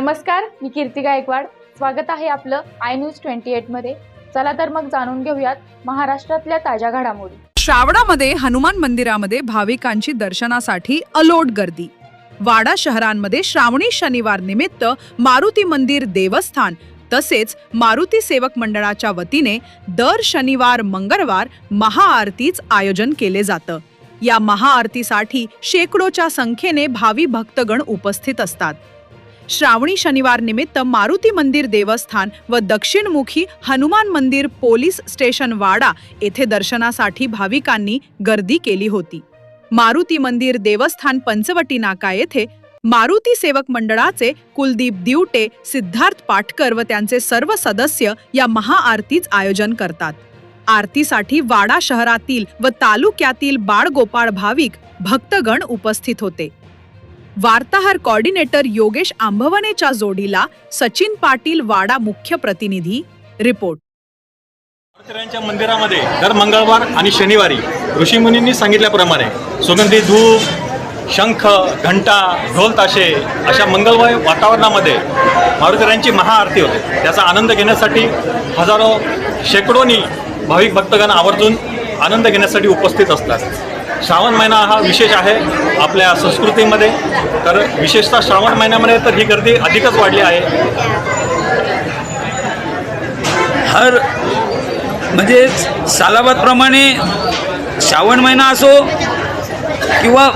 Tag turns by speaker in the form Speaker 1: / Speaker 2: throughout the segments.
Speaker 1: नमस्कार मी कीर्ती गायकवाड. स्वागत आहे आपलं आय न्यूज ट्वेंटी मध्ये. चला तर मग जाणून घेऊयात महाराष्ट्रातल्या ताज्या घडामोडी.
Speaker 2: श्रावणामध्ये हनुमान मंदिरामध्ये भाविकांची दर्शनासाठी अलोट गर्दी. वाडा शहरांमध्ये श्रावणी शनिवार निमित्त मारुती मंदिर देवस्थान तसेच मारुती सेवक मंडळाच्या वतीने दर शनिवार मंगळवार महाआरतीच आयोजन केले जातं. या महाआरतीसाठी शेकडोच्या संख्येने भावी भक्तगण उपस्थित असतात. श्रावणी शनिवार निमित्त मारुती मंदिर देवस्थान व दक्षिणमुखी हनुमान मंदिर पोलीस स्टेशन वाडा येथे दर्शनासाठी भाविकांनी गर्दी केली होती. मारुती मंदिर देवस्थान पंचवटी नाका येथे मारुती सेवक मंडळाचे कुलदीप दिवटे सिद्धार्थ पाटकर व त्यांचे सर्व सदस्य या महाआरतीच आयोजन करतात. आरतीसाठी वाडा शहरातील व तालुक्यातील बाळगोपाळ भाविक भक्तगण उपस्थित होते. वार्ताहर कॉर्डिनेटर योगेश आंभवनेच्या जोडीला सचिन पाटील वाडा मुख्य प्रतिनिधी. रिपोर्ट.
Speaker 3: मंदिरांच्या मंदिरामध्ये दर मंगळवार आणि शनिवारी ऋषीमुनींनी सांगितल्याप्रमाणे सुगंधी धूप शंख घंटा ढोल ताशे अशा मंगलमय वातावरणामध्ये मारुतीरायांची महाआरती होते. त्याचा आनंद घेण्यासाठी हजारो शेकडोनी भाविक भक्तगण आवर्जून आनंद घेण्यासाठी उपस्थित असतात. श्रावण महिना हा विशेष आहे आपल्या संस्कृतीमध्ये. तर विशेषतः श्रावण महिन्यामध्ये तर ही गर्दी अधिकच वाढली आहे.
Speaker 4: हर म्हणजे सालाबादप्रमाणे श्रावण महिना असो किंवा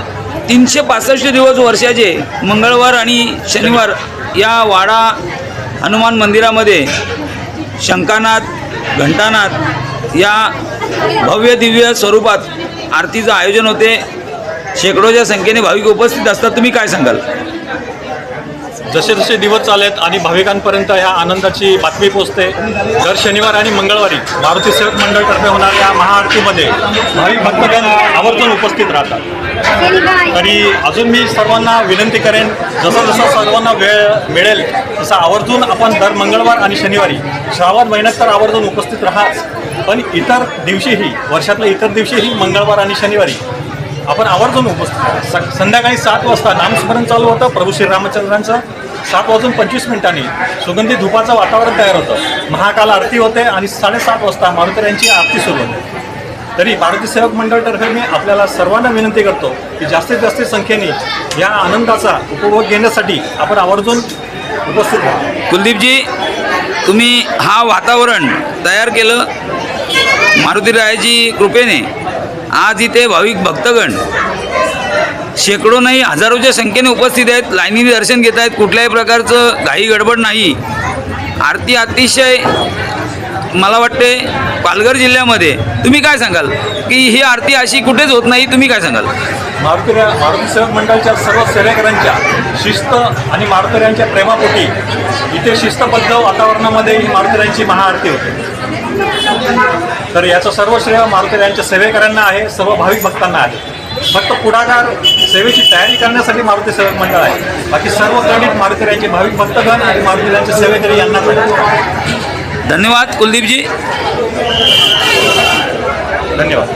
Speaker 4: तीनशे पासष्ट दिवस वर्षाचे मंगळवार आणि शनिवार या वाडा हनुमान मंदिरामध्ये शंकानाथ घंटानाथ या भव्य दिव्य स्वरूपात आरतीचं आयोजन होते. शेकडोच्या संख्येने भाविक उपस्थित असतात. तुम्ही काय सांगाल?
Speaker 3: जसे जसे दिवस चालत आणि भाविकांपर्यंत ह्या आनंदाची बातमी पोचते दर शनिवार आणि मंगळवारी मारुती सेवक मंडळतर्फे होणाऱ्या महाआरतीमध्ये भाविक भक्तगण आवर्जून उपस्थित राहतात. तरी अजून मी सर्वांना विनंती करेन जसा जसा सर्वांना वेळ मिळेल तसा आवर्जून आपण दर मंगळवार आणि शनिवारी श्रावण महिन्यात तर आवर्जून उपस्थित राहाच पण इतर दिवशीही वर्षातल्या इतर दिवशीही मंगळवार आणि शनिवारी आपण आवर्जून उपस्थित स संध्याकाळी सात वाजता नामस्मरण चालू होतं प्रभू श्रीरामचंद्रांचं सात वाजून पंचवीस मिनिटांनी सुगंधी धुपाचं वातावरण तयार होतं. महाकाल आरती होते आणि साडेसात वाजता मारुतीरायांची आरती सुरू होते. तरी भारतीय सेवक मंडळतर्फे मी आपल्याला सर्वांना विनंती करतो की जास्तीत जास्त संख्येने या आनंदाचा उपभोग घेण्यासाठी आपण आवर्जून उपस्थित राहा
Speaker 4: कुलदीपजी तुम्ही हा वातावरण तयार केलं मारुतीरायाची कृपेने आज इथे भाविक भक्तगण शेकडो नाही हजारोच्या संख्येने उपस्थित आहेत लाईनीने दर्शन घेत आहेत. कुठल्याही प्रकारचं घाई गडबड नाही. आरती अतिशय मला वाटते पालघर जिल्ह्यामध्ये. तुम्ही काय सांगाल? की ही आरती अशी कुठेच होत नाही तुम्ही काय सांगाल?
Speaker 3: मारुती मारुती सेवक मंडळाच्या सर्व सेवेकरांच्या शिस्त आणि मारुतऱ्यांच्या प्रेमापोटी इथे शिस्तबद्ध वातावरणामध्ये ही मारुतऱ्यांची महाआरती होते. तर याचं सर्व श्रेय मारुतीरायांच्या सेवेकरांना आहे सर्व भाविक भक्तांना आहे. फक्त पुढाकार सेवेची तयारी करण्यासाठी मारुती सेवक मंडळ आहे. बाकी सर्व क्रेडिट मारुतीरायांचे भाविक भक्तगण आणि मारुतीरायांचे सेवेकरी यांना
Speaker 4: धन्यवाद कुलदीपजी.
Speaker 3: धन्यवाद.